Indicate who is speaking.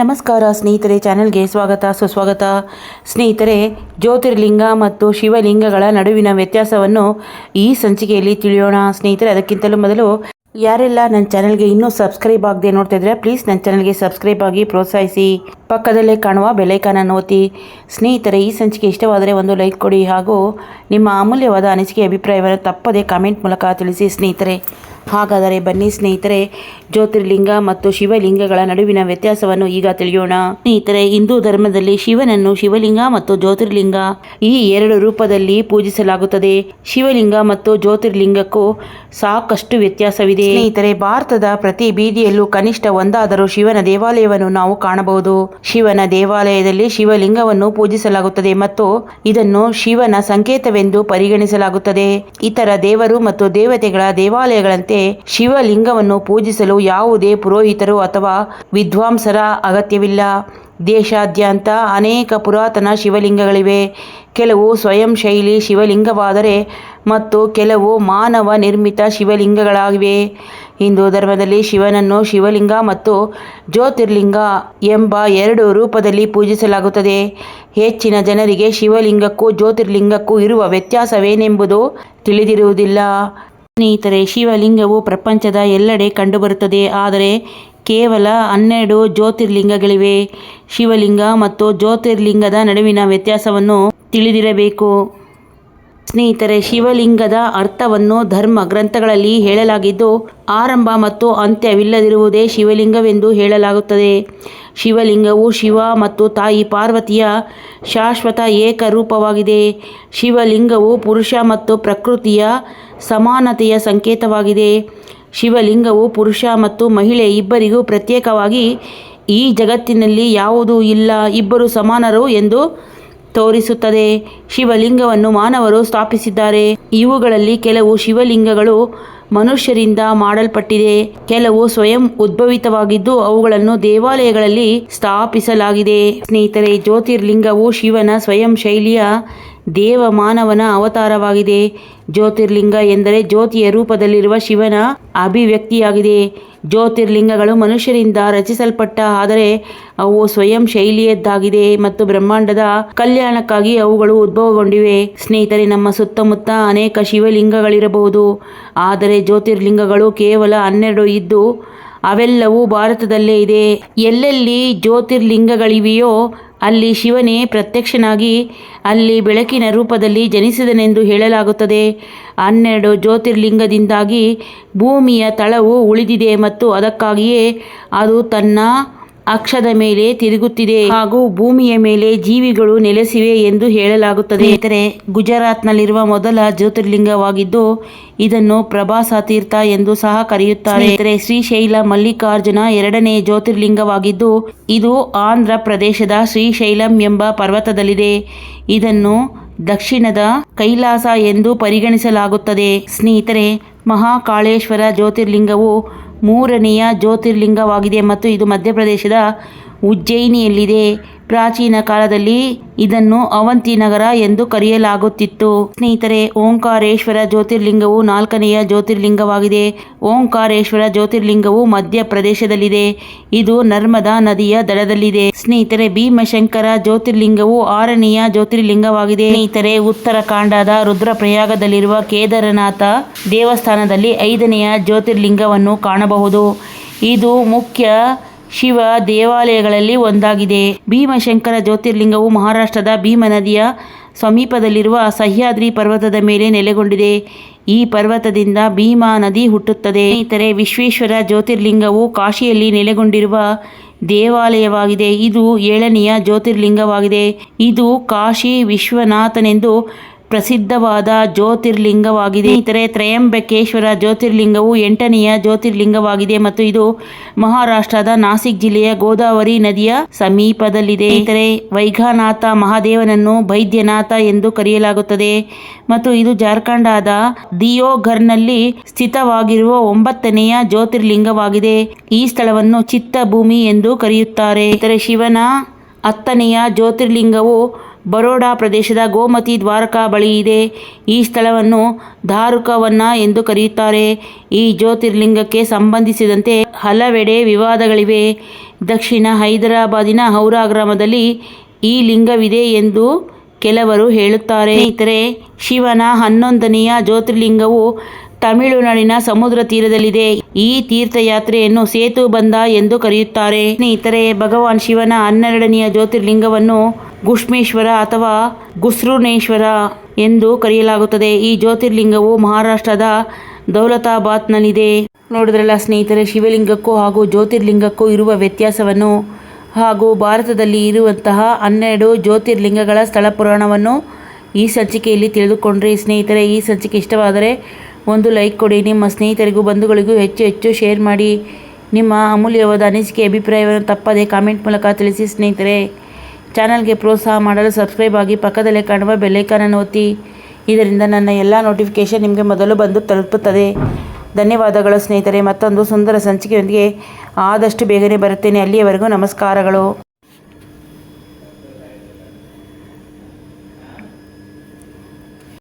Speaker 1: ನಮಸ್ಕಾರ ಸ್ನೇಹಿತರೆ, ಚಾನೆಲ್ಗೆ ಸ್ವಾಗತ, ಸುಸ್ವಾಗತ. ಸ್ನೇಹಿತರೆ, ಜ್ಯೋತಿರ್ಲಿಂಗ ಮತ್ತು ಶಿವಲಿಂಗಗಳ ನಡುವಿನ ವ್ಯತ್ಯಾಸವನ್ನು ಈ ಸಂಚಿಕೆಯಲ್ಲಿ ತಿಳಿಯೋಣ. ಸ್ನೇಹಿತರೆ, ಅದಕ್ಕಿಂತಲೂ ಮೊದಲು ಯಾರೆಲ್ಲ ನನ್ನ ಚಾನೆಲ್ಗೆ ಇನ್ನೂ ಸಬ್ಸ್ಕ್ರೈಬ್ ಆಗದೆ ನೋಡ್ತಾ ಇದ್ರೆ ಪ್ಲೀಸ್ ನನ್ನ ಚಾನಲ್ಗೆ ಸಬ್ಸ್ಕ್ರೈಬ್ ಆಗಿ ಪ್ರೋತ್ಸಾಹಿಸಿ. ಪಕ್ಕದಲ್ಲೇ ಕಾಣುವ ಬೆಲೈಕಾನನ್ನು ಒತ್ತಿ. ಸ್ನೇಹಿತರೆ, ಈ ಸಂಚಿಕೆ ಇಷ್ಟವಾದರೆ ಒಂದು ಲೈಕ್ ಕೊಡಿ ಹಾಗೂ ನಿಮ್ಮ ಅಮೂಲ್ಯವಾದ ಅನಿಸಿಕೆ ಅಭಿಪ್ರಾಯವನ್ನು ತಪ್ಪದೇ ಕಾಮೆಂಟ್ ಮೂಲಕ ತಿಳಿಸಿ. ಸ್ನೇಹಿತರೆ ಹಾಗಾದರೆ ಬನ್ನಿ ಸ್ನೇಹಿತರೆ, ಜ್ಯೋತಿರ್ಲಿಂಗ ಮತ್ತು ಶಿವಲಿಂಗಗಳ ನಡುವಿನ ವ್ಯತ್ಯಾಸವನ್ನು ಈಗ ತಿಳಿಯೋಣ. ಸ್ನೇಹಿತರೆ, ಹಿಂದೂ ಧರ್ಮದಲ್ಲಿ ಶಿವನನ್ನು ಶಿವಲಿಂಗ ಮತ್ತು ಜ್ಯೋತಿರ್ಲಿಂಗ ಈ ಎರಡು ರೂಪದಲ್ಲಿ ಪೂಜಿಸಲಾಗುತ್ತದೆ. ಶಿವಲಿಂಗ ಮತ್ತು ಜ್ಯೋತಿರ್ಲಿಂಗಕ್ಕೂ ಸಾಕಷ್ಟು ವ್ಯತ್ಯಾಸವಿದೆ. ಸ್ನೇಹಿತರೆ, ಭಾರತದ ಪ್ರತಿ ಬೀದಿಯಲ್ಲೂ ಕನಿಷ್ಠ ಒಂದಾದರೂ ಶಿವನ ದೇವಾಲಯವನ್ನು ನಾವು ಕಾಣಬಹುದು. ಶಿವನ ದೇವಾಲಯದಲ್ಲಿ ಶಿವಲಿಂಗವನ್ನು ಪೂಜಿಸಲಾಗುತ್ತದೆ ಮತ್ತು ಇದನ್ನು ಶಿವನ ಸಂಕೇತವೆಂದು ಪರಿಗಣಿಸಲಾಗುತ್ತದೆ. ಇತರ ದೇವರು ಮತ್ತು ದೇವತೆಗಳ ದೇವಾಲಯಗಳಂತೆ ಶಿವಲಿಂಗವನ್ನು ಪೂಜಿಸಲು ಯಾವುದೇ ಪುರೋಹಿತರು ಅಥವಾ ವಿದ್ವಾಂಸರ ಅಗತ್ಯವಿಲ್ಲ. ದೇಶಾದ್ಯಂತ ಅನೇಕ ಪುರಾತನ ಶಿವಲಿಂಗಗಳಿವೆ. ಕೆಲವು ಸ್ವಯಂ ಶೈಲಿ ಶಿವಲಿಂಗವಾದರೆ ಮತ್ತು ಕೆಲವು ಮಾನವ ನಿರ್ಮಿತ ಶಿವಲಿಂಗಗಳಾಗಿವೆ. ಹಿಂದೂ ಧರ್ಮದಲ್ಲಿ ಶಿವನನ್ನು ಶಿವಲಿಂಗ ಮತ್ತು ಜ್ಯೋತಿರ್ಲಿಂಗ ಎಂಬ ಎರಡು ರೂಪದಲ್ಲಿ ಪೂಜಿಸಲಾಗುತ್ತದೆ. ಹೆಚ್ಚಿನ ಜನರಿಗೆ ಶಿವಲಿಂಗಕ್ಕೂ ಜ್ಯೋತಿರ್ಲಿಂಗಕ್ಕೂ ಇರುವ ವ್ಯತ್ಯಾಸವೇನೆಂಬುದು ತಿಳಿದಿರುವುದಿಲ್ಲ. ಸ್ನೇಹಿತರೆ, ಶಿವಲಿಂಗವು ಪ್ರಪಂಚದ ಎಲ್ಲೆಡೆ ಕಂಡುಬರುತ್ತದೆ. ಆದರೆ ಕೇವಲ ಹನ್ನೆರಡು ಜ್ಯೋತಿರ್ಲಿಂಗಗಳಿವೆ. ಶಿವಲಿಂಗ ಮತ್ತು ಜ್ಯೋತಿರ್ಲಿಂಗದ ನಡುವಿನ ವ್ಯತ್ಯಾಸವನ್ನು ತಿಳಿದಿರಬೇಕು. ಸ್ನೇಹಿತರೆ, ಶಿವಲಿಂಗದ ಅರ್ಥವನ್ನು ಧರ್ಮ ಗ್ರಂಥಗಳಲ್ಲಿ ಹೇಳಲಾಗಿದ್ದು, ಆರಂಭ ಮತ್ತು ಅಂತ್ಯವಿಲ್ಲದಿರುವುದೇ ಶಿವಲಿಂಗವೆಂದು ಹೇಳಲಾಗುತ್ತದೆ. ಶಿವಲಿಂಗವು ಶಿವ ಮತ್ತು ತಾಯಿ ಪಾರ್ವತಿಯ ಶಾಶ್ವತ ಏಕರೂಪವಾಗಿದೆ. ಶಿವಲಿಂಗವು ಪುರುಷ ಮತ್ತು ಪ್ರಕೃತಿಯ ಸಮಾನತೆಯ ಸಂಕೇತವಾಗಿದೆ. ಶಿವಲಿಂಗವು ಪುರುಷ ಮತ್ತು ಮಹಿಳೆ ಇಬ್ಬರಿಗೂ ಪ್ರತ್ಯೇಕವಾಗಿ ಈ ಜಗತ್ತಿನಲ್ಲಿ ಯಾವುದೂ ಇಲ್ಲ, ಇಬ್ಬರು ಸಮಾನರು ಎಂದು ತೋರಿಸುತ್ತದೆ. ಶಿವಲಿಂಗವನ್ನು ಮಾನವರು ಸ್ಥಾಪಿಸಿದ್ದಾರೆ. ಇವುಗಳಲ್ಲಿ ಕೆಲವು ಶಿವಲಿಂಗಗಳು ಮನುಷ್ಯರಿಂದ ಮಾಡಲ್ಪಟ್ಟಿದೆ. ಕೆಲವು ಸ್ವಯಂ ಉದ್ಭವಿತವಾಗಿದ್ದು ಅವುಗಳನ್ನು ದೇವಾಲಯಗಳಲ್ಲಿ ಸ್ಥಾಪಿಸಲಾಗಿದೆ. ಸ್ನೇಹಿತರೆ, ಜ್ಯೋತಿರ್ಲಿಂಗವು ಶಿವನ ಸ್ವಯಂ ಶೈಲಿಯ ದೇವ ಮಾನವನ ಅವತಾರವಾಗಿದೆ. ಜ್ಯೋತಿರ್ಲಿಂಗ ಎಂದರೆ ಜ್ಯೋತಿಯ ರೂಪದಲ್ಲಿರುವ ಶಿವನ ಅಭಿವ್ಯಕ್ತಿಯಾಗಿದೆ. ಜ್ಯೋತಿರ್ಲಿಂಗಗಳು ಮನುಷ್ಯರಿಂದ ರಚಿಸಲ್ಪಟ್ಟ, ಆದರೆ ಅವು ಸ್ವಯಂ ಶೈಲಿಯದ್ದಾಗಿದೆ ಮತ್ತು ಬ್ರಹ್ಮಾಂಡದ ಕಲ್ಯಾಣಕ್ಕಾಗಿ ಅವುಗಳು ಉದ್ಭವಗೊಂಡಿವೆ. ಸ್ನೇಹಿತರೆ, ನಮ್ಮ ಸುತ್ತಮುತ್ತ ಅನೇಕ ಶಿವಲಿಂಗಗಳಿರಬಹುದು. ಆದರೆ ಜ್ಯೋತಿರ್ಲಿಂಗಗಳು ಕೇವಲ ಹನ್ನೆರಡು ಇದ್ದು ಅವೆಲ್ಲವೂ ಭಾರತದಲ್ಲೇ ಇದೆ. ಎಲ್ಲೆಲ್ಲಿ ಜ್ಯೋತಿರ್ಲಿಂಗಗಳಿವೆಯೋ ಅಲ್ಲಿ ಶಿವನೇ ಪ್ರತ್ಯಕ್ಷನಾಗಿ, ಅಲ್ಲಿ ಬೆಳಕಿನ ರೂಪದಲ್ಲಿ ಜನಿಸಿದನೆಂದು ಹೇಳಲಾಗುತ್ತದೆ. ಹನ್ನೆರಡು ಜ್ಯೋತಿರ್ಲಿಂಗದಿಂದಾಗಿ ಭೂಮಿಯ ತಳವು ಉಳಿದಿದೆ ಮತ್ತು ಅದಕ್ಕಾಗಿಯೇ ಅದು ತನ್ನ ಅಕ್ಷದ ಮೇಲೆ ತಿರುಗುತ್ತಿದೆ ಹಾಗೂ ಭೂಮಿಯ ಮೇಲೆ ಜೀವಿಗಳು ನೆಲೆಸಿವೆ ಎಂದು ಹೇಳಲಾಗುತ್ತದೆ. ಇತರೆ ಗುಜರಾತ್ನಲ್ಲಿರುವ ಮೊದಲ ಜ್ಯೋತಿರ್ಲಿಂಗವಾಗಿದ್ದು ಇದನ್ನು ಪ್ರಭಾಸ ತೀರ್ಥ ಎಂದು ಸಹ ಕರೆಯುತ್ತಾರೆ. ಇತರೆ ಶ್ರೀಶೈಲ ಮಲ್ಲಿಕಾರ್ಜುನ ಎರಡನೇ ಜ್ಯೋತಿರ್ಲಿಂಗವಾಗಿದ್ದು ಇದು ಆಂಧ್ರ ಪ್ರದೇಶದ ಶ್ರೀಶೈಲಂ ಎಂಬ ಪರ್ವತದಲ್ಲಿದೆ. ಇದನ್ನು ದಕ್ಷಿಣದ ಕೈಲಾಸ ಎಂದು ಪರಿಗಣಿಸಲಾಗುತ್ತದೆ. ಸ್ನೇಹಿತರೆ ಮಹಾಕಾಳೇಶ್ವರ ಜ್ಯೋತಿರ್ಲಿಂಗವು ಮೂರನೆಯ ಜ್ಯೋತಿರ್ಲಿಂಗವಾಗಿದೆ ಮತ್ತು ಇದು ಮಧ್ಯಪ್ರದೇಶದ ಉಜ್ಜಯಿನಿಯಲ್ಲಿದೆ. ಪ್ರಾಚೀನ ಕಾಲದಲ್ಲಿ ಇದನ್ನು ಅವಂತಿ ನಗರ ಎಂದು ಕರೆಯಲಾಗುತ್ತಿತ್ತು. ಸ್ನೇಹಿತರೆ, ಓಂಕಾರೇಶ್ವರ ಜ್ಯೋತಿರ್ಲಿಂಗವು ನಾಲ್ಕನೆಯ ಜ್ಯೋತಿರ್ಲಿಂಗವಾಗಿದೆ. ಓಂಕಾರೇಶ್ವರ ಜ್ಯೋತಿರ್ಲಿಂಗವು ಮಧ್ಯಪ್ರದೇಶದಲ್ಲಿದೆ ಇದು ನರ್ಮದಾ ನದಿಯ ದಡದಲ್ಲಿದೆ. ಸ್ನೇಹಿತರೆ, ಭೀಮಶಂಕರ ಜ್ಯೋತಿರ್ಲಿಂಗವು ಆರನೆಯ ಜ್ಯೋತಿರ್ಲಿಂಗವಾಗಿದೆ. ಸ್ನೇಹಿತರೆ, ಉತ್ತರಕಾಂಡದ ರುದ್ರಪ್ರಯಾಗದಲ್ಲಿರುವ ಕೇದಾರನಾಥ ದೇವಸ್ಥಾನದಲ್ಲಿ ಐದನೆಯ ಜ್ಯೋತಿರ್ಲಿಂಗವನ್ನು ಕಾಣಬಹುದು. ಇದು ಮುಖ್ಯ ಶಿವ ದೇವಾಲಯಗಳಲ್ಲಿ ಒಂದಾಗಿದೆ. ಭೀಮಶಂಕರ ಜ್ಯೋತಿರ್ಲಿಂಗವು ಮಹಾರಾಷ್ಟ್ರದ ಭೀಮ ನದಿಯ ಸಮೀಪದಲ್ಲಿರುವ ಸಹ್ಯಾದ್ರಿ ಪರ್ವತದ ಮೇಲೆ ನೆಲೆಗೊಂಡಿದೆ. ಈ ಪರ್ವತದಿಂದ ಭೀಮಾ ನದಿ ಹುಟ್ಟುತ್ತದೆ. ಇತರೆ ವಿಶ್ವೇಶ್ವರ ಜ್ಯೋತಿರ್ಲಿಂಗವು ಕಾಶಿಯಲ್ಲಿ ನೆಲೆಗೊಂಡಿರುವ ದೇವಾಲಯವಾಗಿದೆ. ಇದು ಏಳನೆಯ ಜ್ಯೋತಿರ್ಲಿಂಗವಾಗಿದೆ. ಇದು ಕಾಶಿ ವಿಶ್ವನಾಥನೆಂದು ಪ್ರಸಿದ್ಧವಾದ ಜ್ಯೋತಿರ್ಲಿಂಗವಾಗಿದೆ. ಇತರೆ ತ್ರಯಂಬಕೇಶ್ವರ ಜ್ಯೋತಿರ್ಲಿಂಗವು ಎಂಟನೆಯ ಜ್ಯೋತಿರ್ಲಿಂಗವಾಗಿದೆ ಮತ್ತು ಇದು ಮಹಾರಾಷ್ಟ್ರದ ನಾಸಿಕ್ ಜಿಲ್ಲೆಯ ಗೋದಾವರಿ ನದಿಯ ಸಮೀಪದಲ್ಲಿದೆ. ಇತರೆ ವೈಘಾನಾಥ ಮಹಾದೇವನನ್ನು ಬೈದ್ಯನಾಥ ಎಂದು ಕರೆಯಲಾಗುತ್ತದೆ ಮತ್ತು ಇದು ಜಾರ್ಖಂಡದ ದಿಯೋಘರ್ನಲ್ಲಿ ಸ್ಥಿತವಾಗಿರುವ ಒಂಬತ್ತನೆಯ ಜ್ಯೋತಿರ್ಲಿಂಗವಾಗಿದೆ. ಈ ಸ್ಥಳವನ್ನು ಚಿತ್ತ ಭೂಮಿ ಎಂದು ಕರೆಯುತ್ತಾರೆ. ಇತರೆ ಶಿವನ ಹತ್ತನೆಯ ಜ್ಯೋತಿರ್ಲಿಂಗವು ಬರೋಡಾ ಪ್ರದೇಶದ ಗೋಮತಿ ದ್ವಾರಕಾ ಬಳಿ ಇದೆ. ಈ ಸ್ಥಳವನ್ನು ಧಾರುಕವನ್ನ ಎಂದು ಕರೆಯುತ್ತಾರೆ. ಈ ಜ್ಯೋತಿರ್ಲಿಂಗಕ್ಕೆ ಸಂಬಂಧಿಸಿದಂತೆ ಹಲವೆಡೆ ವಿವಾದಗಳಿವೆ. ದಕ್ಷಿಣ ಹೈದರಾಬಾದಿನ ಹೌರಾ ಗ್ರಾಮದಲ್ಲಿ ಈ ಲಿಂಗವಿದೆ ಎಂದು ಕೆಲವರು ಹೇಳುತ್ತಾರೆ. ಸ್ನೇಹಿತರೆ, ಶಿವನ ಹನ್ನೊಂದನೆಯ ಜ್ಯೋತಿರ್ಲಿಂಗವು ತಮಿಳುನಾಡಿನ ಸಮುದ್ರ ತೀರದಲ್ಲಿದೆ. ಈ ತೀರ್ಥಯಾತ್ರೆಯನ್ನು ಸೇತು ಬಂದ ಎಂದು ಕರೆಯುತ್ತಾರೆ. ಸ್ನೇಹಿತರೆ, ಭಗವಾನ್ ಶಿವನ ಹನ್ನೆರಡನೆಯ ಜ್ಯೋತಿರ್ಲಿಂಗವನ್ನು ಗುಷ್ಮೇಶ್ವರ ಅಥವಾ ಗುಸ್ರುಣೇಶ್ವರ ಎಂದು ಕರೆಯಲಾಗುತ್ತದೆ. ಈ ಜ್ಯೋತಿರ್ಲಿಂಗವು ಮಹಾರಾಷ್ಟ್ರದ ದೌಲತಾಬಾದ್ನಲ್ಲಿದೆ. ನೋಡಿದ್ರಲ್ಲ ಸ್ನೇಹಿತರೆ, ಶಿವಲಿಂಗಕ್ಕೂ ಹಾಗೂ ಜ್ಯೋತಿರ್ಲಿಂಗಕ್ಕೂ ಇರುವ ವ್ಯತ್ಯಾಸವನ್ನು ಹಾಗೂ ಭಾರತದಲ್ಲಿ ಇರುವಂತಹ ಹನ್ನೆರಡು ಜ್ಯೋತಿರ್ಲಿಂಗಗಳ ಸ್ಥಳ ಪುರಾಣವನ್ನು ಈ ಸಂಚಿಕೆಯಲ್ಲಿ ತಿಳಿದುಕೊಂಡ್ರಿ. ಸ್ನೇಹಿತರೆ, ಈ ಸಂಚಿಕೆ ಇಷ್ಟವಾದರೆ ಒಂದು ಲೈಕ್ ಕೊಡಿ. ನಿಮ್ಮ ಸ್ನೇಹಿತರಿಗೂ, ಬಂಧುಗಳಿಗೂ ಹೆಚ್ಚು ಹೆಚ್ಚು ಶೇರ್ ಮಾಡಿ. ನಿಮ್ಮ ಅಮೂಲ್ಯವಾದ ಅನಿಸಿಕೆ, ಅಭಿಪ್ರಾಯವನ್ನು ತಪ್ಪದೆ ಕಾಮೆಂಟ್ ಮೂಲಕ ತಿಳಿಸಿ ಸ್ನೇಹಿತರೆ. ಚಾನಲ್ಗೆ ಪ್ರೋತ್ಸಾಹ ಮಾಡಲು ಸಬ್ಸ್ಕ್ರೈಬ್ ಆಗಿ ಪಕ್ಕದಲ್ಲೇ ಕಾಣುವ ಬೆಲ್ಲೈಕಾನನ್ನು ಒತ್ತಿ. ಇದರಿಂದ ನನ್ನ ಎಲ್ಲ ನೋಟಿಫಿಕೇಷನ್ ನಿಮಗೆ ಮೊದಲು ಬಂದು ತಲುಪುತ್ತದೆ. ಧನ್ಯವಾದಗಳು ಸ್ನೇಹಿತರೆ. ಮತ್ತೊಂದು ಸುಂದರ ಸಂಚಿಕೆಯೊಂದಿಗೆ ಆದಷ್ಟು ಬೇಗನೆ ಬರುತ್ತೇನೆ. ಅಲ್ಲಿಯವರೆಗೂ ನಮಸ್ಕಾರಗಳು.